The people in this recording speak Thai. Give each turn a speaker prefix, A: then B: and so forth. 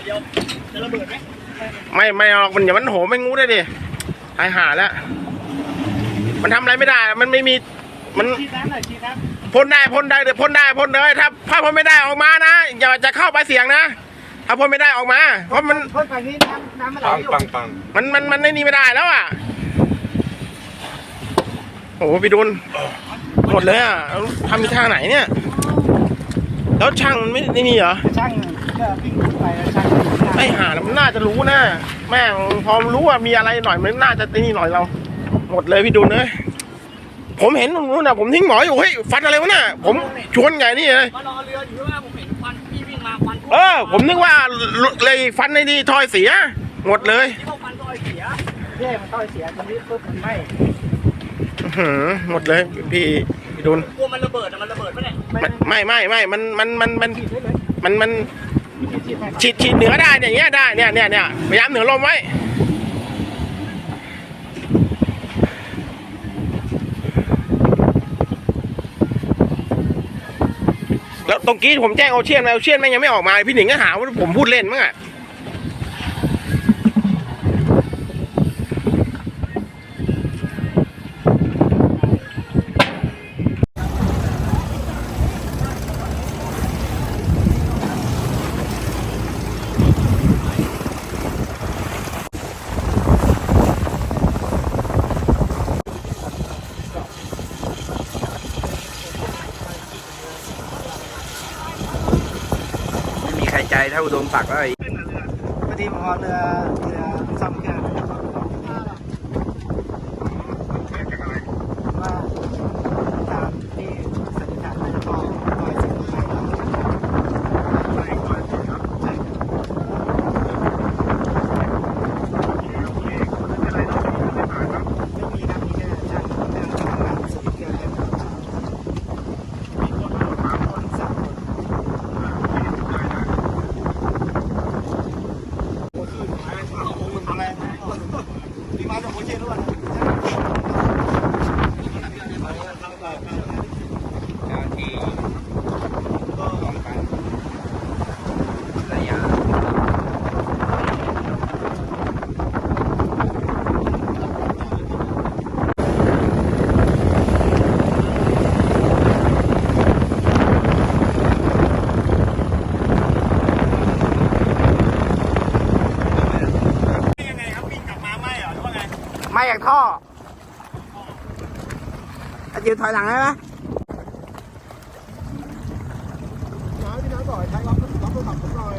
A: อยเดียวจะระเบิดไหม
B: ไม่ไม่เอาหรอกมันอย่ามันโหมไม่งูได้ดิหายหาแล้ว มันทำอะไรไม่ได้ มันไม่มีมัน
A: ชีดน้ำหน่อยชีดน้
B: พ่นได้พ่นได้เดี๋ยวพ่นได้พ่นเลยถ้าถ้าพ่นไม่ได้ออกมานะอย่าจะเข้าไปเสียงนะถ้าพ่นไม่ได้ออกมา เพราะมันำ
A: พ่นไปนี่น้ำน้ำมันไหล
C: ปัง
A: อยู่
C: ปังปัง
B: มันมันมันไม่นี่ไม่ได้แล้วอะโอ้โหพี่ดุลหมดเลยอะทำมีท่าไหนเนี่ย แล้วช่างมันไม่นี่นี่เหรอ
A: ช่าง ก็วิ่งไปแล้วช่าง
B: ไอ้ห่ามันน่าจะรู้นะแม่งพอมันรู้ว่ามีอะไรหน่อยมันน่าจะนี่หน่อยเรา หมดเลยพี่ดุลเอ้ยผมเห็นตรงนู้นนะผมทิ้งหมออยู่เฮ้ยฟันอะไรวะน่ะผมชวนไงนี่เลย
A: มารอเรืออยู่ที่ว่าผมเห็นควันพี่วิ่งมาควัน
B: เออ ผมนึกว่าเลยฟันในนี่ทอยเสีย หมดเลย
A: ที่พวกควันต้อยเสียเย่มันต้อยเสียตรงนี้ปุ๊บมันไหม้
B: อื้อหือหมดเลยพี่พี่ดุล
A: กลัวมันระเบิดอะมันระเบิดปะเนี่ย
B: มันไม่ไม่ไม่มันมันมันมัน
A: ฉีดได้เลย
B: มันมัน
A: ฉีด
B: ฉีดเหนือได้เนี่ยอย่างเงี้ยได้เนี่ยเนี่ยเนี่ยพยายามเหนือลมไว้แล้วตรงกี้ผมแจ้งเอาเชียนเอาเชียนแม่งยังไม่ออกมาพี่หนิงก็หาว่าผมพูดเล่นมั้งอะ ไม่มีใจเท่าอุดมศักดิ์แล้ว
A: พอดีพอเรือเรือซ่อมเครื่อง มาจากท่ออาจิวถอยหลังได้ไหมน้ำพี่น้ำต่อยใช้
B: ล็อกล็อกโทรศัพผมห
A: น่อย